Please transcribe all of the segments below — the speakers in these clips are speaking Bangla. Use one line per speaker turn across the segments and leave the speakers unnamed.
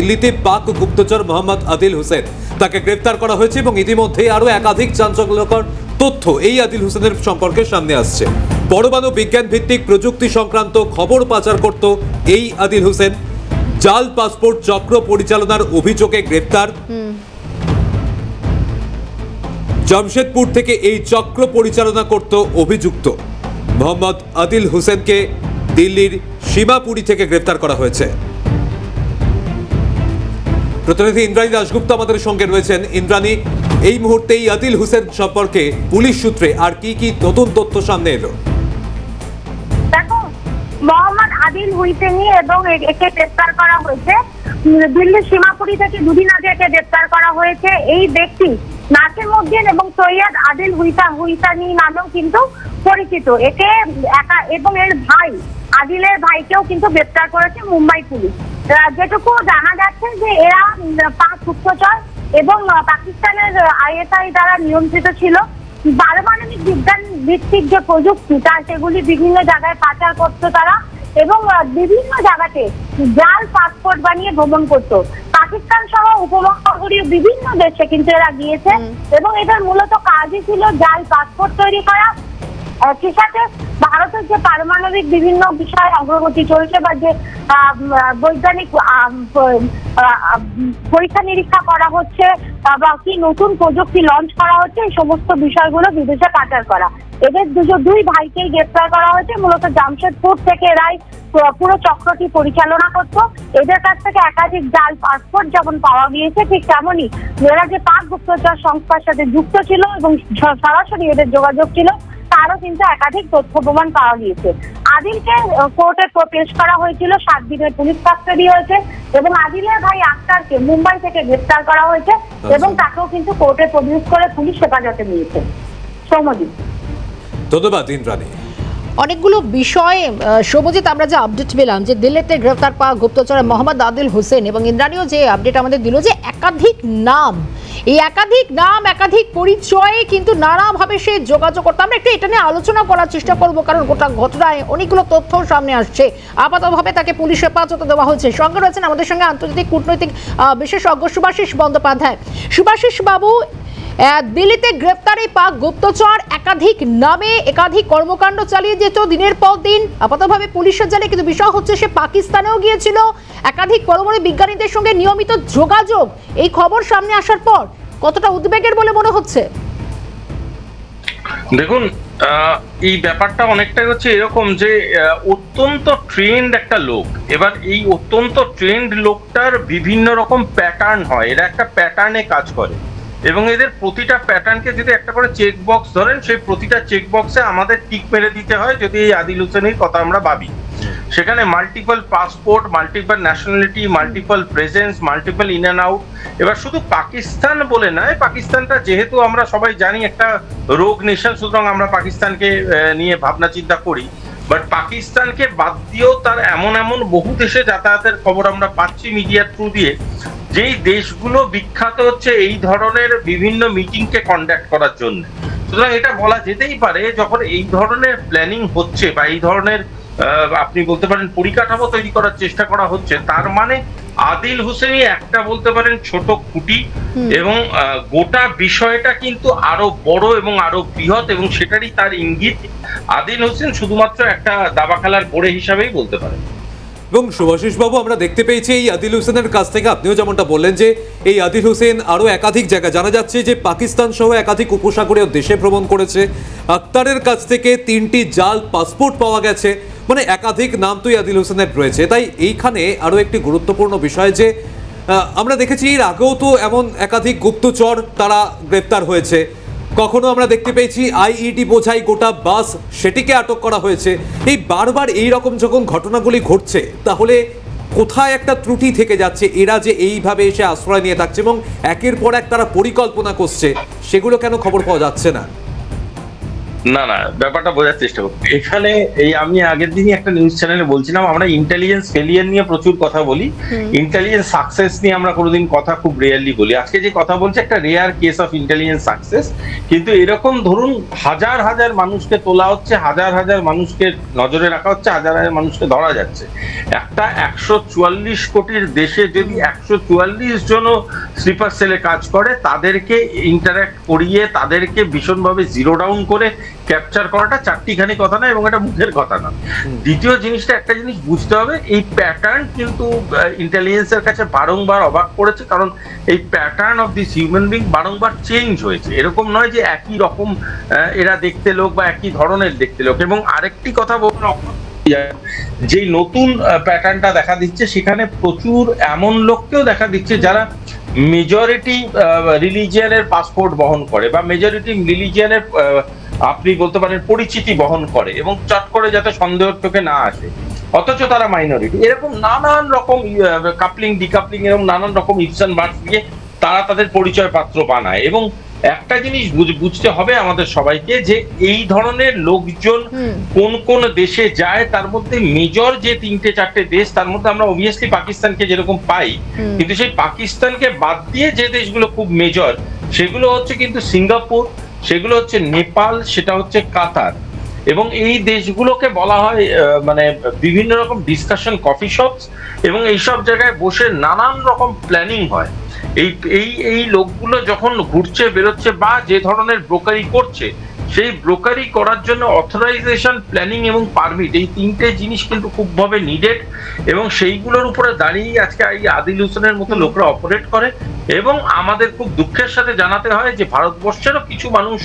দিল্লিতে পাক গুপ্তচর মোহাম্মদ আদিল হোসেন। তাকে গ্রেফতার করা হয়েছে এবং ইতিমধ্যেই আরও একাধিক চাঞ্চল্যকর তথ্য এই আদিল হোসেনের সম্পর্কে সামনে আসছে। পরমাণু বিজ্ঞান ভিত্তিক প্রযুক্তি সংক্রান্ত খবর পাচার করত এই আদিল হোসেন। জাল পাসপোর্ট চক্র পরিচালনার অভিযোগে গ্রেফতার জামশেদপুর থেকে এই চক্র পরিচালনা করত অভিযুক্ত। মোহাম্মদ আদিল হোসেনকে দিল্লির সীমাপুরি থেকে গ্রেফতার করা হয়েছে। প্রতিনিধি ইন্দ্রাণী দাশগুপ্ত আমাদের সঙ্গে রয়েছেন। ইন্দ্রাণী, এই মুহূর্তে এই আদিল হোসেন সম্পর্কে পুলিশ সূত্রে আর কি কি নতুন তথ্য সামনে এলো?
মোহাম্মদ আদিল হুইসেনি এবং একে গ্রেপ্তার করা হয়েছে। দিল্লির সীমাপুরি থেকে দুদিন আগে একে গ্রেপ্তার করা হয়েছে। এই ব্যক্তি নাসিমউদ্দিন এবং সৈয়দ আদিল হুইসা হুইসানি নামেও কিন্তু পরিচিত। একে একা এবং এর ভাই, আদিলের ভাইকেও কিন্তু গ্রেপ্তার করেছে মুম্বাই পুলিশ। যেটুকু জানা যাচ্ছে যে এরা পাঁচ গুপ্তচর এবং পাকিস্তানের আইএসআই দ্বারা নিয়ন্ত্রিত ছিল। পারমাণবিক বিজ্ঞান ভিত্তিক যে প্রযুক্তি তা সেগুলি বিভিন্ন জায়গায় পাচার করতো তারা এবং বিভিন্ন জায়গাতে জাল পাসপোর্ট বানিয়ে ভ্রমণ করতো। পাকিস্তান সহ উপমহাসাগরীয় বিভিন্ন দেশে কিন্তু এরা গিয়েছে এবং এদের মূলত কাজই ছিল জাল পাসপোর্ট তৈরি করা একই সাথে ভারতের যে পারমাণবিক বিভিন্ন বিষয়ে অগ্রগতি চলছে বা যে বৈজ্ঞানিক পরীক্ষা নিরীক্ষা করা হচ্ছে বা কি নতুন প্রযুক্তি লঞ্চ করা হচ্ছে, এই সমস্ত বিষয়গুলো বিদেশে পাচার করা। এদের দুটো দুই ভাইকেই গ্রেপ্তার করা হয়েছে। মূলত জামশেদপুর থেকে এরাই পুরো- পুরো চক্রটি পরিচালনা করত। এদের কাছ থেকে একাধিক জাল, পাসপোর্ট যেমন পাওয়া গিয়েছে, ঠিক তেমনই এরা যে পাক গুপ্তচর সংস্থার সাথে যুক্ত ছিল এবং সরাসরি এদের যোগাযোগ ছিল তারও কিন্তু একাধিক তথ্য প্রমাণ পাওয়া গিয়েছে। আদিলকে কোর্টে পেশ করা হয়েছিল সাত দিনের পুলিশ কাস্টাডি হয়েছে এবং আদিলের ভাই আক্তারকে মুম্বাই থেকে গ্রেপ্তার করা হয়েছে এবং তাকেও কিন্তু কোর্টে প্রডিউস করে পুলিশ হেফাজতে নিয়েছে। সৌমদীপ
ধন্যবাদ ইন্দ্রাণী।
অনেকগুলো বিষয়ে আহ, আমরা যে আপডেট পেলাম যে দিল্লিতে গ্রেফতার পাওয়া গুপ্তচর মোহাম্মদ আদিল হোসেন এবং ইন্দ্রাণীও যে আপডেট আমাদের দিল যে একাধিক নাম এই একাধিক নাম একাধিক পরিচয়ে কিন্তু নানাভাবে সে যোগাযোগ করতো। আমরা একটু এটা নিয়ে আলোচনা করার চেষ্টা করব কারণ গোটা ঘটনায় অনেকগুলো তথ্য সামনে আসছে। আপাতভাবে তাকে পুলিশ হেফাজতে দেওয়া হয়েছে সঙ্গে রয়েছেন আমাদের সঙ্গে আন্তর্জাতিক কূটনৈতিক বিশেষজ্ঞ সুভাষিস বন্দ্যোপাধ্যায়। সুভাষিস বাবু দিল্লিতে গ্রেপ্তারি পাক গুপ্তচর একাধিক নামে একাধিক কর্মকাণ্ড চালিয়ে যেত দিনের পর দিন। আপাতভাবে পুলিশের জানে কিন্তু বিষয় হচ্ছে, সে পাকিস্তানেও গিয়েছিল। একাধিক পরমাণু বিজ্ঞানীদের সঙ্গে নিয়মিত যোগাযোগ। এই খবর সামনে আসার পর কতটা উদ্বেগের বলে মনে হচ্ছে?
দেখুন এই ব্যাপারটা অনেকটাই হচ্ছে এরকম যে অত্যন্ত ট্রেন্ড একটা লোক। এবার এই অত্যন্ত ট্রেন্ড লোকটার বিভিন্ন রকম প্যাটার্ন হয়। এরা একটা প্যাটার্নে কাজ করে। এবং এদের প্রতিটা প্যাটার্নকে যদি একটা করে চেক বক্স ধরেন, সেই প্রতিটা চেক বক্সে আমাদের টিক মেরে দিতে হয় যদি এই আদিল হোসেনের কথা আমরা ভাবি। সেখানে multiple passport multiple nationality multiple presence multiple in and out এবার শুধু পাকিস্তান বলে নয়, পাকিস্তানটা যেহেতু আমরা সবাই জানি একটা রোগ নেশন সুতরাং আমরা পাকিস্তানকে নিয়ে ভাবনা চিন্তা করি। বাট পাকিস্তানকে বাদ দিয়েও তার এমন এমন বহু দেশে যাতায়াতের খবর আমরা পাচ্ছি মিডিয়ার থ্রু দিয়ে। যেই দেশগুলো বিখ্যাত হচ্ছে এই ধরনের বিভিন্ন মিটিংকে কন্ডাক্ট করার জন্য। সুতরাং এটা বলা যেতেই পারে, যখন এই ধরনের প্ল্যানিং হচ্ছে বা এই ধরনের আপনি বলতে পারেন পরিকাঠামো তৈরি করার চেষ্টা করা হচ্ছে, তার মানে আদিল হোসেনই একটা বলতে পারেন ছোট খুঁটি এবং আহ, গোটা বিষয়টা কিন্তু আরও বড় এবং আরও বৃহৎ এবং সেটারই তার ইঙ্গিত আদিল হোসেন শুধুমাত্র একটা দাবা খেলার বোড়ে হিসাবেই বলতে পারেন।
এবং সুভাষিস বাবু আমরা দেখতে পেয়েছি এই আদিল হোসেনের কাছ থেকে আপনিও যেমনটা বললেন যে এই আদিল হোসেন আরও একাধিক জায়গা জানা যাচ্ছে যে পাকিস্তান সহ একাধিক উপসাগরীয় দেশে ভ্রমণ করেছে। আক্তারের কাছ থেকে তিনটি জাল পাসপোর্ট পাওয়া গেছে। মানে একাধিক নাম তো এই আদিল হোসেনের রয়েছে। তাই এইখানে আরও একটি গুরুত্বপূর্ণ বিষয় যে আমরা দেখেছি এর আগেও তো এমন একাধিক গুপ্তচর তারা গ্রেপ্তার হয়েছে। কখনো আমরা দেখতে পেয়েছি আইইডি বোঝাই গোটা বাস সেটিকে আটক করা হয়েছে। এই বারবার এই রকম যখন ঘটনাগুলি ঘটছে, তাহলে কোথায় একটা ত্রুটি থেকে যাচ্ছে, এরা যে এইভাবে এসে আশ্রয় নিয়ে থাকছে এবং একের পর এক তারা পরিকল্পনা করছে, সেগুলো কেন খবর পাওয়া যাচ্ছে না?
না না ব্যাপারটা বোঝার চেষ্টা করতে। এখানে এই আমি আগের দিনই একটা নিউজ চ্যানেলে বলছিলাম আমরা ইন্টেলিজেন্স ফেলিয়ার নিয়ে প্রচুর কথা বলি। ইন্টেলিজেন্স সাকসেস নিয়ে আমরা কোনোদিন কথা খুব রেয়ারলি বলি। আজকে যে কথা বলছে একটা rare case of intelligence success কিন্তু এরকম ধরুন হাজার হাজার মানুষকে তোলা হচ্ছে হাজার হাজার মানুষকে নজরে রাখা হচ্ছে হাজার হাজার মানুষকে ধরা যাচ্ছে। একটা একশো চুয়াল্লিশ কোটির দেশে যদি একশো চুয়াল্লিশ জনও স্লিপার সেলে কাজ করে তাদেরকে ইন্টারাক্ট করিয়ে তাদেরকে ভীষণভাবে জিরো ডাউন করে ক্যাপচার করাটা চারটিখানি কথা না এবং এটা মুখের কথা না দ্বিতীয় জিনিসটা একটা জিনিস বুঝতে হবে এই প্যাটার্ন কিন্তু ইন্টেলিজেন্সের কাছে বারংবার অবাক করেছে কারণ এই pattern of this human being বারংবার চেঞ্জ হয়েছে। এরকম নয় যে একই রকম এরা দেখতে লোক বা একই ধরনের দেখতে লোক। এবং আরেকটি কথা বলব যেই নতুন প্যাটার্নটা দেখা দিচ্ছে সেখানে প্রচুর এমন লোককেও দেখা দিচ্ছে যারা মেজরিটি রিলিজিয়ানের পাসপোর্ট বহন করে বা মেজরিটি রিলিজিয়ানের আপনি বলতে পারেন পরিচিতি বহন করে এবং চট করে যাতে সন্দেহের চোখে না আসে। অথচ তারা মাইনরিটি এরকম নানান রকম কাপলিং ডিকাপলিং এরকম নানান রকম ইপসান বার্স দিয়ে তারা তাদের পরিচয় পাত্র বানায়। এবং একটা জিনিস বুঝতে হবে আমাদের সবাইকে যে এই ধরনের লোকজন কোন কোন দেশে যায় তার মধ্যে মেজর যে তিনটে চারটে দেশ তার মধ্যে আমরা অবভিয়াসলি পাকিস্তানকে যেরকম পাই কিন্তু সেই পাকিস্তানকে বাদ দিয়ে যে দেশগুলো খুব মেজর সেগুলো হচ্ছে কিন্তু সিঙ্গাপুর সেগুলো হচ্ছে নেপাল, সেটা হচ্ছে কাতার। এবং এই দেশগুলোকে বলা হয় মানে বিভিন্ন রকম ডিসকাশন কফি শপস এবং এইসব জায়গায় বসে নানান রকম প্ল্যানিং হয়। এই এই এই লোকগুলো যখন ঘুরছে, বেরোচ্ছে বা যে ধরনের ব্রোকারি করছে সেই ব্রোকারি করার জন্য অথরাইজেশন প্ল্যানিং এবং পারমিট এই তিনটে জিনিস কিন্তু খুবভাবে নিডেড এবং সেইগুলোর উপরে দাঁড়িয়েই আজকে এই আদিল হোসেনের মতো লোকরা অপারেট করে এবং আমাদের খুব দুঃখের সাথে জানাতে হয় যে ভারতবর্ষেরও কিছু মানুষ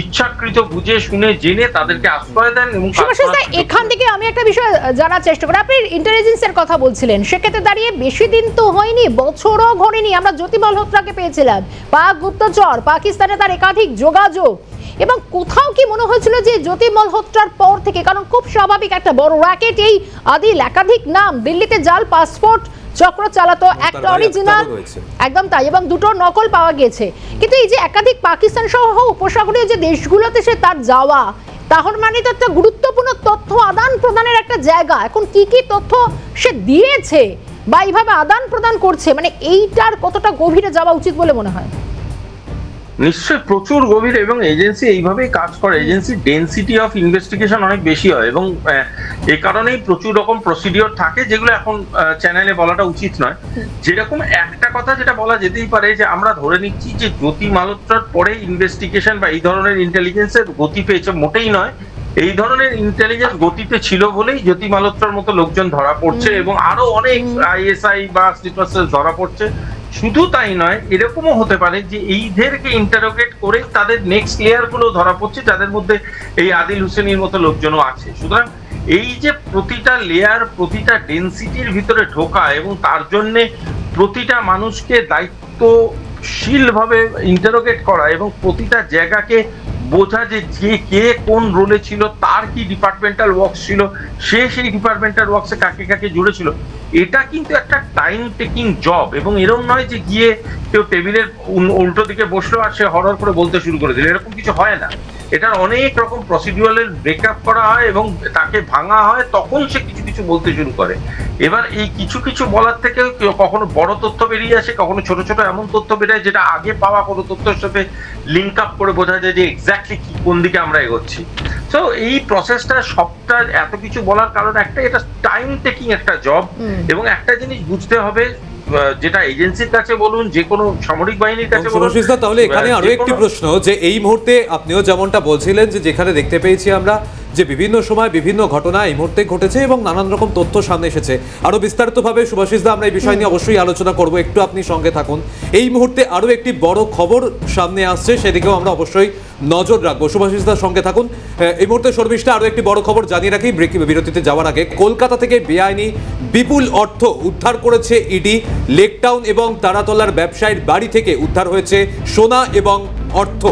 ইচ্ছাকৃত বুঝে শুনে জেনে তাদেরকে আশ্রয় দেন এবং
এখান থেকে আমি একটা বিষয় জানার চেষ্টা করি। আপনি ইন্টেলিজেন্সের কথা বলছিলেন সেক্ষেত্রে দাঁড়িয়ে বেশি দিন তো হয়নি বছরও ঘটেনি। আমরা জ্যোতি মালহোত্রাকে পেয়েছিলাম। পাক গুপ্তচর পাকিস্তানে তার একাধিক যোগাযোগ। এবং কোথাও কি মনে হয়েছিল যে জ্যোতি মলহোত্রার পর থেকে? কারণ খুব স্বাভাবিক একটা বড় র্যাকেট এই আদিল একাধিক নাম। দিল্লিতে জাল পাসপোর্ট চক্র চালাতো একটা অরিজিনাল একদম তাই এবং দুটো নকল পাওয়া গেছে কিন্তু এই যে একাধিক পাকিস্তান সহ উপসাগরীয় যে দেশগুলোতে সে তার যাওয়া তাহলে মানে তো একটা গুরুত্বপূর্ণ তথ্য আদান প্রদানের একটা জায়গা। এখন কি কি তথ্য সে দিয়েছে বা এইভাবে আদান প্রদান করছে? মানে এইটার কতটা গভীরে যাওয়া উচিত বলে মনে হয়?
নিশ্চয়ই প্রচুর গভীর এবং এজেন্সি এইভাবেই কাজ করে। এজেন্সি ডেন্সিটি অফ ইনভেস্টিগেশন অনেক বেশি হয় এবং এই কারণেই প্রচুর রকম প্রসিডিওর থাকে যেগুলো এখন চ্যানেলে বলাটা উচিত নয়। যেরকম একটা কথা যেটা বলা যেতেই পারে যে আমরা ধরে নিচ্ছি যে জ্যোতি মালহোত্রার পরে ইনভেস্টিগেশন বা এই ধরনের ইন্টেলিজেন্সের গতি পেয়েছে মোটেই নয়। এই ধরনের ইন্টেলিজেন্স গতিতে ছিল বলেই জ্যোতি মালহোত্রার মতো লোকজন ধরা পড়ছে এবং আরও অনেক আইএসআই বা ধরা পড়ছে। শুধু তাই নয়, এরকমও হতে পারে যে এইদেরকে ইন্টারোগেট করে তাদের নেক্সট লেয়ারগুলো ধরা পড়ছে, যাদের মধ্যে এই আদিল হোসেনের মতো লোকজনও আছে। সুতরাং এই যে প্রতিটা লেয়ার প্রতিটা ডেন্সিটির ভিতরে ঢোকা এবং তার জন্যে প্রতিটা মানুষকে দায়িত্বশীল ভাবে ইন্টারোগেট করা এবং প্রতিটা জায়গাকে বোঝা যে যে কে কোন রোলে ছিল, তার কি ডিপার্টমেন্টাল ওয়ার্কস ছিল, সে সেই ডিপার্টমেন্টাল ওয়ার্কসে কাকে কাকে জুড়েছিল এটা কিন্তু একটা টাইম টেকিং জব এবং এরকম নয় যে গিয়ে কেউ টেবিলের উল্টো দিকে বসল আর সে হরর করে বলতে শুরু করে দিল। এরকম কিছু হয় না। এটার অনেক রকম প্রসিডিউরাল ব্রেকআপ করা হয় এবং তাকে ভাঙা হয়, তখন সে কিছু কিছু বলতে শুরু করে। এবার এই কিছু কিছু বলার থেকে কখনো বড় তথ্য বেরিয়ে আসে কখনো ছোট ছোট এমন তথ্য বেরিয়ে যেটা আগে পাওয়া কোনো তথ্যের সাথে লিঙ্ক আপ করে বোঝা যায় যে এক্স্যাক্টলি কি কোন দিকে আমরা এগোচ্ছি। তো এই প্রসেসটা সবটা এত কিছু বলার কারণ একটা এটা টাইম টেকিং একটা জব এবং একটা জিনিস বুঝতে হবে যেটা এজেন্সির কাছে বলুন যে কোনো সামরিক বাহিনীর কাছে বলুন
তাহলে এখানে
আরও
একটি প্রশ্ন যে এই মুহূর্তে আপনিও যেমনটা বলছিলেন যে যেখানে দেখতে পেয়েছি আমরা যে বিভিন্ন সময় বিভিন্ন ঘটনা এই মুহূর্তে ঘটেছে এবং নানান রকম তথ্য সামনে এসেছে। আরও বিস্তারিতভাবে সুভাষিস দা, আমরা এই বিষয় নিয়ে অবশ্যই আলোচনা করব। একটু আপনি সঙ্গে থাকুন। এই মুহূর্তে আরও একটি বড় খবর সামনে আসছে, সেদিকেও আমরা অবশ্যই নজর রাখব। সুভাষিস দার সঙ্গে থাকুন। এই মুহূর্তে শর্মিষ্ঠা, আরও একটি বড় খবর জানিয়ে রাখি। বিরতিতে যাওয়ার আগে কলকাতা থেকে বেআইনি বিপুল অর্থ উদ্ধার করেছে ইডি। লেকটাউন এবং তারাতলার ব্যবসায়ীর বাড়ি থেকে উদ্ধার হয়েছে সোনা এবং অর্থ।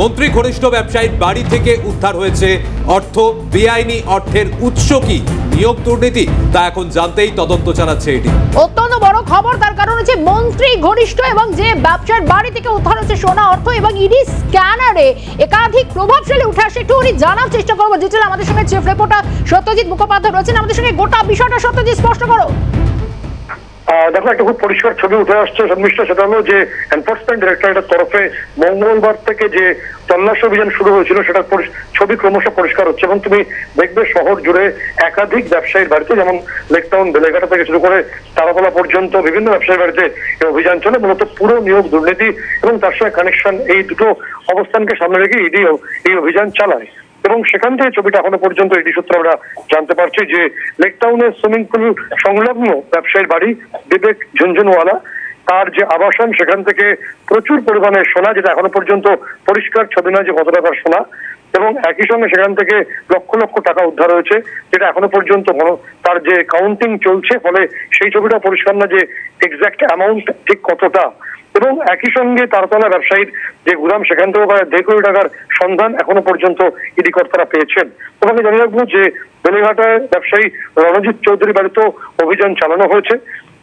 মন্ত্রী ঘনিষ্ঠ ব্যবসায়ীর বাড়ি থেকে উদ্ধার হয়েছে অর্থ। বেআইনি অর্থের উৎস কি? নিয়োগ দুর্নীতি? তা এখন জানতেই তদন্ত চালাচ্ছে এটি।
অত্যন্ত বড় খবর, তার কারণ হচ্ছে মন্ত্রী ঘনিষ্ঠ এবং যে ব্যবসার বাড়ি থেকে উদ্ধার হচ্ছে সোনা অর্থ এবং ইডি স্ক্যানারে একাধিক প্রভাবশালী উঠে আসে, একটু উনি জানার চেষ্টা করব। ডিটেল আমাদের সঙ্গে চিফ রিপোর্টার সত্যজিৎ মুখোপাধ্যায় রয়েছেন। আমাদের সঙ্গে গোটা বিষয়টা সত্যজিৎ স্পষ্ট করো।
দেখো, একটা খুব পরিষ্কার ছবি উঠে আসছে শর্মিষ্ঠা সেটা হলো যে এনফোর্সমেন্ট ডিরেক্টরেটের তরফে মঙ্গলবার থেকে যে তল্লাশি অভিযান শুরু হয়েছিল সেটা ছবি ক্রমশ পরিষ্কার হচ্ছে এবং তুমি দেখবে শহর জুড়ে একাধিক ব্যবসায়ীর বাড়িতে, যেমন লেকটাউন, বেলেঘাটা থেকে শুরু করে তারাতলা পর্যন্ত বিভিন্ন ব্যবসায়ীর বাড়িতে এই অভিযান চলে। মূলত পুরো নিয়োগ দুর্নীতি এবং তার সঙ্গে কানেকশন এই দুটো অবস্থানকে সামনে রেখে ইডি এই অভিযান চালায়। এবং সেখান থেকে ছবিটা এখনও পর্যন্ত ইডি সূত্রে আমরা জানতে পারছি যে লেকটাউনের সুইমিং পুল সংলগ্ন ব্যবসায়ীর বাড়ি বিবেক ঝুনঝুনওয়ালা। তার যে আবাসন, সেখান থেকে প্রচুর পরিমাণে সোনা, যেটা এখনও পর্যন্ত পরিষ্কার ছবি নয় যে কত টাকার সোনা, এবং একই সঙ্গে সেখান থেকে লক্ষ লক্ষ টাকা উদ্ধার হয়েছে, যেটা এখনও পর্যন্ত তার যে কাউন্টিং চলছে, ফলে সেই ছবিটা পরিষ্কার না যে এক্সাক্ট অ্যামাউন্ট ঠিক কতটা। এবং একই সঙ্গে তারতলা ব্যবসায়ীর যে গুদাম, সেখান থেকেও প্রায় দেড় কোটি টাকার সন্ধান এখনও পর্যন্ত ইডি কর্তারা পেয়েছেন। তোমাকে জানিয়ে রাখব যে বেলেঘাটায় ব্যবসায়ী রণজিৎ চৌধুরী বাড়িতেও অভিযান চালানো হয়েছে।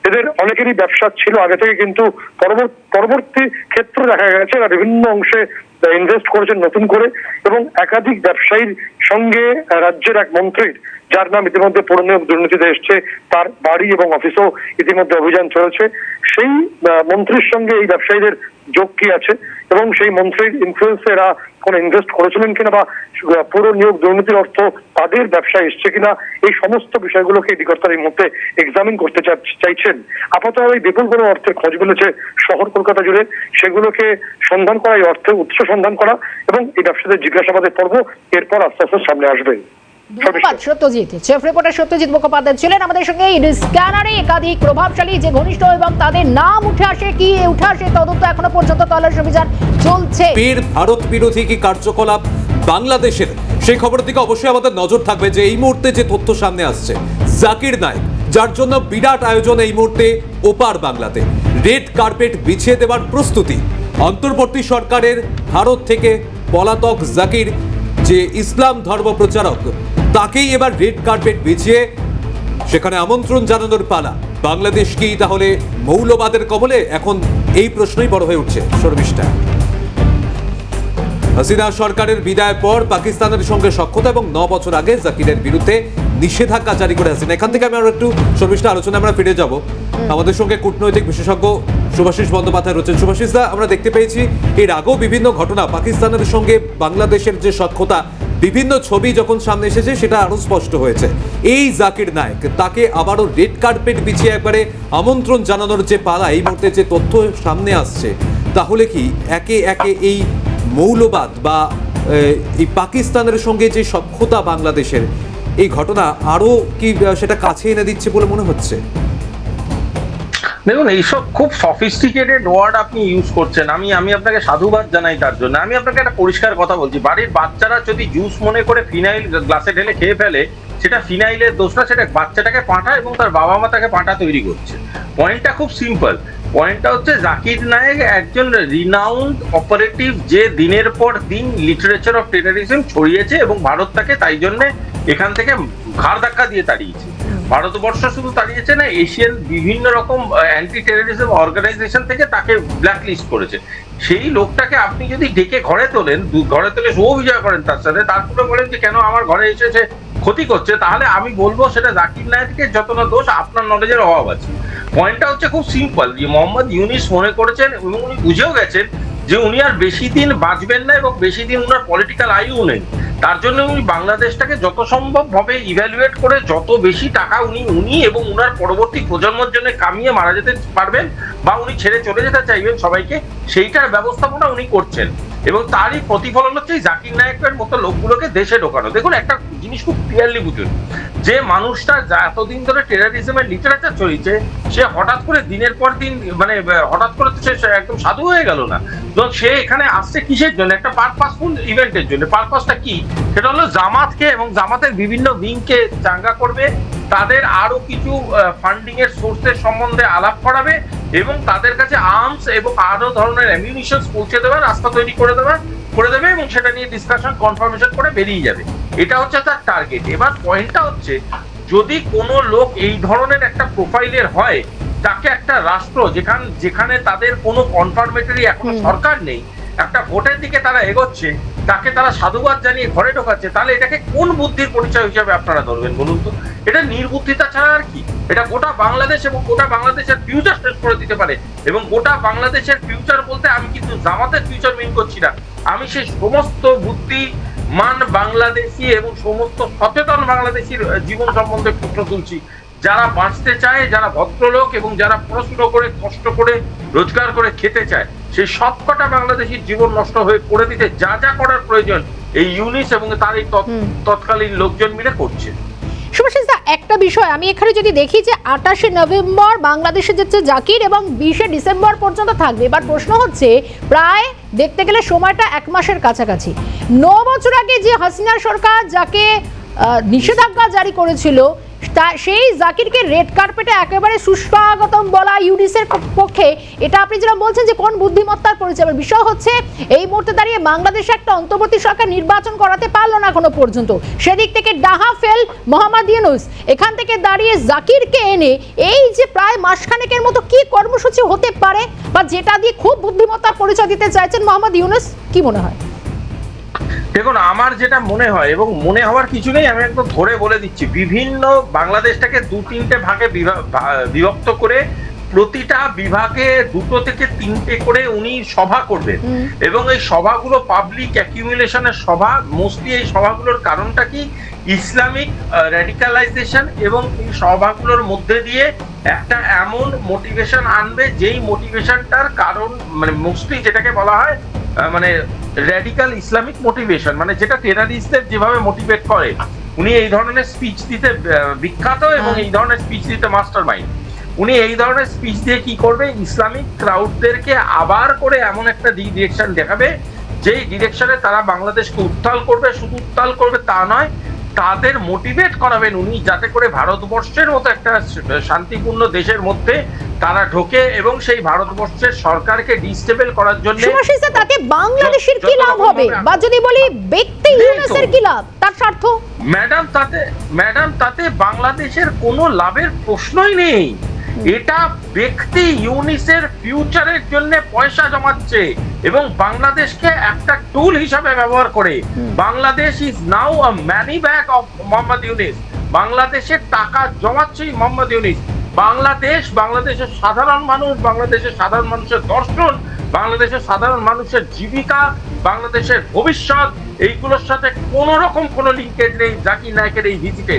এদের অনেকেরই ব্যবসা ছিল আগে থেকে, কিন্তু পরবর্তী ক্ষেত্রে দেখা গেছে এরা বিভিন্ন অংশে ইনভেস্ট করেছেন নতুন করে এবং একাধিক ব্যবসায়ীর সঙ্গে রাজ্যের এক মন্ত্রীর যার নাম ইতিমধ্যে পৌরনিয়োগ দুর্নীতিতে এসছে, তার বাড়ি এবং অফিসেও ইতিমধ্যে অভিযান চলেছে। সেই মন্ত্রীর সঙ্গে এই ব্যবসায়ীদের যোগ কি আছে? এবং সেই মন্ত্রীর ইনফ্লুয়েন্সে এরা কোনো ইনভেস্ট করেছিলেন কিনা বা পুরো নিয়োগ দুর্নীতির অর্থ তাদের ব্যবসায় এসছে কিনা? এই সমস্ত বিষয়গুলোকে ইডি কর্তারা এই মুহূর্তে এক্সামিন করতে চাইছেন। আপাতত এই বিপুল কোনো অর্থের খোঁজ মিলেছে শহর কলকাতা জুড়ে। সেগুলোকে সন্ধান করা, এই অর্থের উৎস সন্ধান করা এবং এই ব্যবসাদের জিজ্ঞাসাবাদের পর্ব এরপর আস্তে আস্তে সামনে আসবে।
ধন্যবাদ সত্যজিৎ চিফ রিপোর্টার সত্যজিৎ মুখোপাধ্যায় ছিলেন আমাদের সঙ্গে। ইডি স্ক্যানারে একাধিক প্রভাবশালী যে ঘনিষ্ঠ এবং তাদের নাম উঠে আসে কি উঠে আসে তদন্ত এখনও পর্যন্ত তল্লাশি অভিযান চলছে।
ফের ভারত বিরোধী কি কার্যকলাপ বাংলাদেশের? সেই খবরের দিকে অবশ্যই আমাদের নজর থাকবে যে এই মুহূর্তে যে তথ্য সামনে আসছে জাকির নায়ক যার জন্য বিরাট আয়োজন এই মুহূর্তে ওপার বাংলাতে। রেড কার্পেট বিছিয়ে দেওয়ার প্রস্তুতি। অন্তর্বর্তী সরকারের ভারত থেকে পলাতক জাকির যে ইসলাম ধর্ম প্রচারক তাকেই এবার রেড কার্পেট বিছিয়ে সেখানে আমন্ত্রণ জানানোর পালা। বাংলাদেশ কি তাহলে মৌলবাদের কবলে? এখন এই প্রশ্নই বড় হয়ে উঠছে শর্মিষ্ঠা হাসিনা সরকারের বিদায়ের পর পাকিস্তানের সঙ্গে সক্ষতা এবং ন বছর আগে জাকিরের বিরুদ্ধে নিষেধাজ্ঞা জারি করে হাসিনা। এখান থেকে আমি আরও একটু শর্মিষ্ঠা আলোচনা আমরা ফিরে যাব। আমাদের সঙ্গে কূটনৈতিক বিশেষজ্ঞ সুভাষিস বন্দ্যোপাধ্যায় রয়েছেন। সুভাষিস দা আমরা দেখতে পেয়েছি এর আগেও বিভিন্ন ঘটনা পাকিস্তানের সঙ্গে বাংলাদেশের যে সখ্যতা বিভিন্ন ছবি যখন সামনে এসেছে, সেটা আরও স্পষ্ট হয়েছে। এই জাকির নায়ক, তাকে আবারও রেড কার্পেট বিছিয়ে একবারে আমন্ত্রণ জানানোর যে পালা, এই মুহূর্তে যে তথ্য সামনে আসছে, তাহলে কি একে একে এই মৌলবাদ বা এই পাকিস্তানের সঙ্গে যে সক্ষতা বাংলাদেশের, এই ঘটনা আরও কি, সেটা কাছে এনে দিচ্ছে বলে মনে হচ্ছে?
দেখুন, এইসব খুব সফিস্টিকেটেড ওয়ার্ড আপনি ইউজ করছেন। আমি আমি আপনাকে সাধুবাদ জানাই তার জন্য। আমি আপনাকে একটা পরিষ্কার কথা বলছি। বাড়ির বাচ্চারা যদি জুস মনে করে ফিনাইল গ্লাসে ঢেলে খেয়ে ফেলে, সেটা ফিনাইলের দোষ না, সেটা বাচ্চাটাকে পাঁঠা এবং তার বাবা মা তাকে পাঁঠা তৈরি করছে। পয়েন্টটা খুব সিম্পল পয়েন্টটা হচ্ছে জাকির নায়েক একজন রিনাউন্ড অপারেটিভ যে দিনের পর দিন লিটারেচার অফ টেরারিজম ছড়িয়েছে এবং ভারত তাকে তাই জন্যে এখান থেকে ঘাড় ধাক্কা দিয়ে তাড়িয়েছে। ভারতবর্ষ শুধু তাড়িয়েছে না এশিয়ান বিভিন্ন রকম অ্যান্টি টেরোরিজম অর্গানাইজেশন থেকে তাকে ব্ল্যাকলিস্ট করেছে। সেই লোকটাকে আপনি যদি ডেকে ঘরে তোলেন ঘরে তোলে শুভ বিজয় করেন তার সাথে, তারপরে বলেন যে, কেন আমার ঘরে এসেছে, ক্ষতি করছে? তাহলে আমি বলব সেটা জাকির নায়কের যত না দোষ আপনার নলেজের অভাব আছে। পয়েন্টটা হচ্ছে খুব সিম্পল যে মোহাম্মদ ইউনিস মনে করেছেন এবং উনি বুঝেও গেছেন যে উনি আর বেশি দিন বাঁচবেন না এবং বেশি দিন উনার পলিটিক্যাল আয়ু নেই। তার জন্য উনি বাংলাদেশটাকে যত সম্ভব ভাবে ইভ্যালুয়েট করে যত বেশি টাকা উনি উনি এবং উনার পরবর্তী প্রজন্মের জন্য কামিয়ে মারা যেতে পারবেন বা উনি ছেড়ে চলে যেতে চাইবেন সবাইকে, সেইটার ব্যবস্থাপনা উনি করছেন। এবং তারই প্রতিফলন হচ্ছে জাকির নায়কের মতো লোকগুলোকে দেশে ঢোকানো। দেখুন, একটা জিনিস খুব ক্লিয়ারলি বুঝুন। যে মানুষটা এতদিন ধরে টেরারিজমের লিটারেচার চলছে, সে হঠাৎ করে দিনের পর দিন মানে হঠাৎ করে তো সে একদম সাধু হয়ে গেল না। তো সে এখানে আসছে কিসের জন্য? একটা পারপাসফুল ইভেন্টের জন্য। পারপাসটা কি? সেটা হলো জামাতকে এবং জামাতের বিভিন্ন উইংকে চাঙ্গা করবে, তাদের আরও কিছু ফান্ডিং এর সোর্সের সম্বন্ধে আলাপ করাবে এবং তাদের কাছে আর্মস এবং আরও ধরনের অ্যামিউনিশনস পৌঁছে দেবে রাস্তা তৈরি করে দেবে করে দেবে এবং সেটা নিয়ে ডিসকাশন কনফার্মেশন করে বেরিয়ে যাবে। এটা হচ্ছে তার টার্গেট এবার পয়েন্টটা হচ্ছে যদি কোনো লোক এই ধরনের একটা প্রোফাইলের হয় তাকে একটা রাষ্ট্র যেখান যেখানে তাদের কোনো কনফার্মেটরি এখন সরকার নেই একটা ভোটের দিকে তারা এগোচ্ছে তাকে তারা সাধুবাদ জানিয়ে ঘরে ঢোকাচ্ছে তাহলে এটাকে কোন বুদ্ধির পরিচয় হিসাবে আপনারা ধরবেন বলুন তো? এটা নির্বুদ্ধিতা ছাড়া আর কি? এটা গোটা বাংলাদেশ এবং গোটা বাংলাদেশের ফিউচার শেষ করে দিতে পারে। এবং গোটা বাংলাদেশের ফিউচার বলতে আমি কিন্তু জামাতের ফিউচার মিন করছি না। আমি সেই সমস্ত বুদ্ধি মান বাংলাদেশি এবং সমস্ত সচেতন বাংলাদেশির জীবন সম্বন্ধে প্রশ্ন তুলছি। যারা বাঁচতে চায় যারা ভদ্রলোক এবং যারা পড়াশুনো করে কষ্ট করে রোজগার করে খেতে চায় সেই সবকটা বাংলাদেশির জীবন নষ্ট হয়ে করে দিতে যা যা করার প্রয়োজন এই ইউনিস এবং তার এই তৎ- তৎকালীন লোকজন মিলে করছে।
একটা বিষয়, আমি এখানে যদি দেখি যে আঠাশে নভেম্বর বাংলাদেশে যাচ্ছে জাকির এবং বিশে ডিসেম্বর পর্যন্ত থাকবে, এবার প্রশ্ন হচ্ছে প্রায় দেখতে গেলে সময়টা এক মাসের কাছাকাছি। ন বছর আগে যে হাসিনা সরকার যাকে নিষেধাজ্ঞা জারি করেছিল তা- সেই জাকিরকে রেড কার্পেটে একেবারে সুস্বাগতম বলা ইউনিসের পক্ষে। এটা আপনি যেটা বলছেন যে কোন বুদ্ধিমত্তার পরিচয় বিষয় হচ্ছে এই মুহূর্তে দাঁড়িয়ে বাংলাদেশে একটা অন্তর্বর্তী সরকার নির্বাচন করাতে পারল না এখনও পর্যন্ত। সেদিক থেকে ডাহা ফেল মোহাম্মদ ইউনুস। এখান থেকে দাঁড়িয়ে জাকিরকে এনে এই যে প্রায় মাসখানেকের মতো কি কর্মসূচি হতে পারে বা যেটা দিয়ে খুব বুদ্ধিমত্তার পরিচয় দিতে চাইছেন মোহাম্মদ ইউনুস, কি মনে হয়?
দেখুন আমার যেটা মনে হয় এবং মনে হওয়ার কিছু নেই আমি একদম ধরে বলে দিচ্ছি বিভিন্ন বাংলাদেশটাকে দু তিনটে ভাগে বিভক্ত করে প্রতিটা বিভাগে দুটো থেকে তিনটে করে উনি সভা করবেন। এবং এই সভাগুলো পাবলিক অ্যাকিউমুলেশনের সভা মোস্টলি এই সভাগুলোর কারণটা কি? ইসলামিক র্যাডিকালাইজেশন এবং এই সভাগুলোর মধ্যে দিয়ে একটা এমন মোটিভেশন আনবে যেই মোটিভেশনটার কারণ মানে মোস্টলি যেটাকে বলা হয় মানে র্যাডিকাল ইসলামিক মোটিভেশন মানে যেটা টেরারিস্টদের যেভাবে মোটিভেট করে। উনি এই ধরনের স্পিচ দিতে বিখ্যাত এবং
হ্যাঁ।
এই ধরনের স্পিচ দিতে মাস্টার মাইন্ড উনি এই ধরনের স্পিচ দিয়ে কি করবে? ইসলামিক ক্রাউডদেরকে আবার করে এমন একটা ডিরেকশন দেখাবে যেই ডিরেকশনে তারা বাংলাদেশকে উত্তাল করবে। শুধু উত্তাল করবে তা নয় তাদের মোটিভেট করাবেন উনি যাতে করে ভারতবর্ষের মতো একটা শান্তিপূর্ণ দেশের মধ্যে তারা ঢোকে এবং সেই ভারতবর্ষের সরকারকে ডিস্টেবল করার জন্য
তাতে বাংলাদেশের কি লাভ হবে? বা যদি বলি ব্যক্তি। ইউনুসের কি লাভ? তার স্বার্থ?
ম্যাডাম তাতে ম্যাডাম তাতে বাংলাদেশের কোনো লাভের প্রশ্নই নেই। এটা ব্যক্তি ইউনিসের ফিউচারের জন্য পয়সা জমাচ্ছে। এবং বাংলাদেশকে একটা টুল হিসাবে ব্যবহার করে। Bangladesh is now a money bag of Mohammad Yunus বাংলাদেশের টাকা জমাচ্ছে মোহাম্মদ ইউনিস বাংলাদেশ বাংলাদেশের সাধারণ মানুষ বাংলাদেশের সাধারণ মানুষের দর্শন বাংলাদেশের সাধারণ মানুষের জীবিকা বাংলাদেশের ভবিষ্যৎ এইগুলোর সাথে কোন রকম কোনো লিঙ্কেজ নেই জাকির নায়কের এই ভিজিটে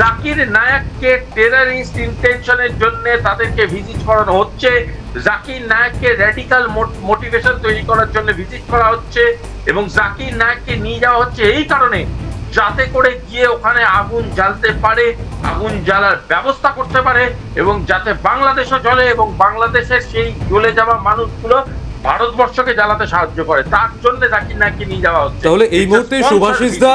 জাকির নায়ককে টেরারিস্ট ইন্টেনশনের জন্য তাদেরকে ভিজিট করানো হচ্ছে। জাকির নায়ককে র্যাডিক্যাল মোটিভেশন তৈরি করার জন্য ভিজিট করা হচ্ছে এবং জাকির নায়ককে নিয়ে যাওয়া হচ্ছে এই কারণে যাতে করে গিয়ে ওখানে আগুন জ্বালতে পারে, আগুন জ্বালার ব্যবস্থা করতে পারে এবং যাতে বাংলাদেশও জ্বলে এবং বাংলাদেশের সেই জ্বলে যাওয়া মানুষগুলো ভারতবর্ষকে জ্বালাতে সাহায্য করে তার জন্য জাকির নায়ককে নিয়ে যাওয়া হচ্ছে।
তাহলে এই মুহূর্তে সুভাষিস দা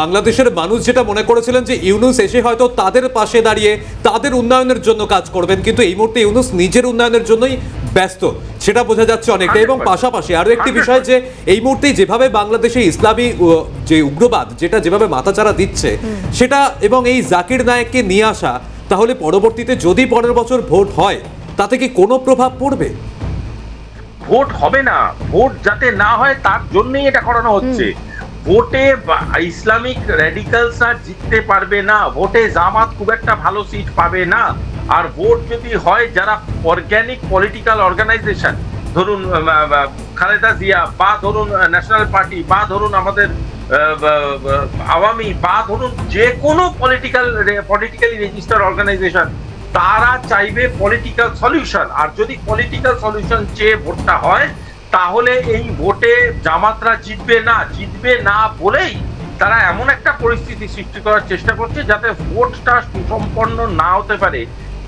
বাংলাদেশের মানুষ যেটা মনে করেছিলেন যে ইউনুস এসে হয়তো তাদের পাশে দাঁড়িয়ে তাদের উন্নয়নের জন্য কাজ করবেন কিন্তু এই মুহূর্তে ইউনুস নিজের উন্নয়নের জন্যই ব্যস্ত। সেটা বোঝা যাচ্ছে অনেকটা এবং পাশাপাশি আরও একটি বিষয় যে এই মুহূর্তে যেভাবে বাংলাদেশে ইসলামী যে উগ্রবাদ যেটা যেভাবে মাথাচাড়া দিচ্ছে সেটা এবং এই জাকির নায়েককে নিয়ে আসা তাহলে পরবর্তীতে যদি পরের বছর ভোট হয় তাতে কি কোনো প্রভাব পড়বে?
ভোট হবে না ভোট যাতে না হয় তার জন্যই এটা করানো হচ্ছে। ভোটে ইসলামিক র্যাডিক্যালস আর জিততে পারবে না ভোটে জামাত খুব একটা ভালো সিট পাবে না। আর ভোট যদি হয় যারা অর্গানিক পলিটিক্যাল অর্গানাইজেশন ধরুন খালেদা জিয়া বা ধরুন ন্যাশনাল পার্টি বা ধরুন আমাদের আওয়ামী বা ধরুন যে কোনো পলিটিক্যাল পলিটিক্যালি রেজিস্টার অর্গানাইজেশন তারা চাইবে পলিটিক্যাল সলিউশন আর যদি পলিটিক্যাল সলিউশন চেয়ে ভোটটা হয় তাহলে এই ভোটে জামাতরা জিতবে না জিতবে না বলেই তারা এমন একটা পরিস্থিতি সৃষ্টি করার চেষ্টা করছে যাতে ভোটটা সুসম্পন্ন না হতে পারে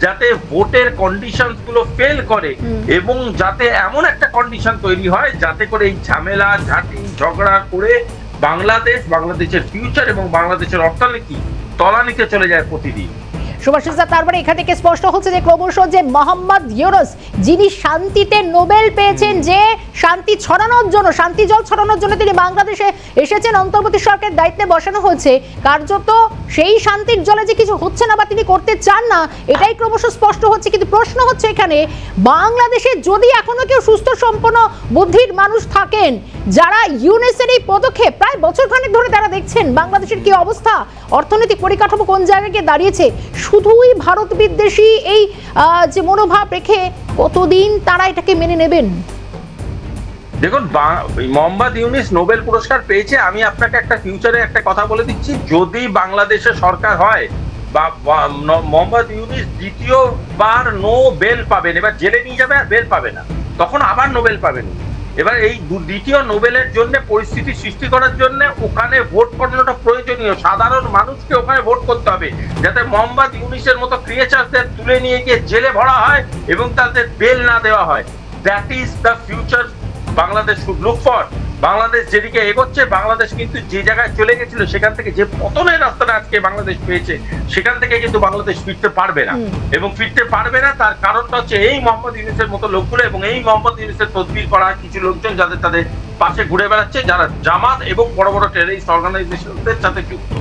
যাতে ভোটের কন্ডিশনগুলো ফেল করে এবং যাতে এমন একটা কন্ডিশন তৈরি হয় যাতে করে এই ঝামেলা ঝাঁটি ঝগড়া করে বাংলাদেশ বাংলাদেশের ফিউচার এবং বাংলাদেশের অর্থনীতি তলানিতে চলে যায় প্রতিদিন।
সুভাষিস তারপরে এখান থেকে স্পষ্ট হচ্ছে যে ক্রমশ যে মোহাম্মদ ইউনুস, যিনি শান্তিতে নোবেল পেয়েছেন যে শান্তি ছড়ানোর জন্য, শান্তি জল ছড়ানোর জন্য তিনি বাংলাদেশে এসেছেন, অন্তর্বর্তী সরকারের দায়িত্বে বসানো হয়েছে। কার্যত সেই শান্তির জলে যে কিছু হচ্ছে না বা তিনি করতে চান না, এটাই ক্রমশ স্পষ্ট হচ্ছে। কিন্তু প্রশ্ন হচ্ছে এখানে, বাংলাদেশে যদি এখনও কেউ সুস্থ সম্পন্ন বুদ্ধির মানুষ থাকেন, যারা ইউনেসের এই পদক্ষেপ, প্রায় বছর খানেক ধরে তারা দেখছেন বাংলাদেশের কি অবস্থা, অর্থনৈতিক পরিকাঠামো কোন জায়গায় গিয়ে দাঁড়িয়েছে শুধুই ভারত বিদ্বেষী এই যে মনোভাব রেখে কতদিন তারা এটাকে মেনে নেবেন?
দেখুন মোহাম্মদ ইউনিস নোবেল পুরস্কার পেয়েছে। আমি আপনাকে একটা ফিউচারে একটা কথা বলে দিচ্ছি। যদি বাংলাদেশে সরকার হয়, বা, বা- মোহাম্মদ ইউনিস দ্বিতীয়বার নো বেল পাবেন, এবার জেলে নিয়ে যাবে আর বেল পাবে না। তখন আবার নোবেল পাবেন। এবার এই দ্বিতীয় নোবেলের জন্য পরিস্থিতি সৃষ্টি করার জন্য ওখানে ভোট করানোটা প্রয়োজনীয়। সাধারণ মানুষকে ওখানে ভোট করতে হবে, যাতে মোহাম্মদ ইউনিসের মতো ক্রিয়েচারদের তুলে নিয়ে গিয়ে জেলে ভরা হয় এবং তাদের বেল না দেওয়া হয়। That is the future Bangladesh should look for Bangladesh যেদিকে এগোচ্ছে বাংলাদেশ কিন্তু যে জায়গায় চলে গেছিল সেখান থেকে যে পতনের রাস্তাটা আজকে বাংলাদেশ পেয়েছে সেখান থেকে কিন্তু বাংলাদেশ ফিরতে পারবে না। এবং ফিরতে পারবে না তার কারণটা হচ্ছে এই মোহাম্মদ ইউনুসের মতো লোকগুলো এবং এই মোহাম্মদ ইউনুসের তদবির করা কিছু লোকজন যাদের তাদের পাশে ঘুরে বেড়াচ্ছে যারা জামাত এবং বড় বড় টেরিস্ট অর্গানাইজেশনদের সাথে যুক্ত।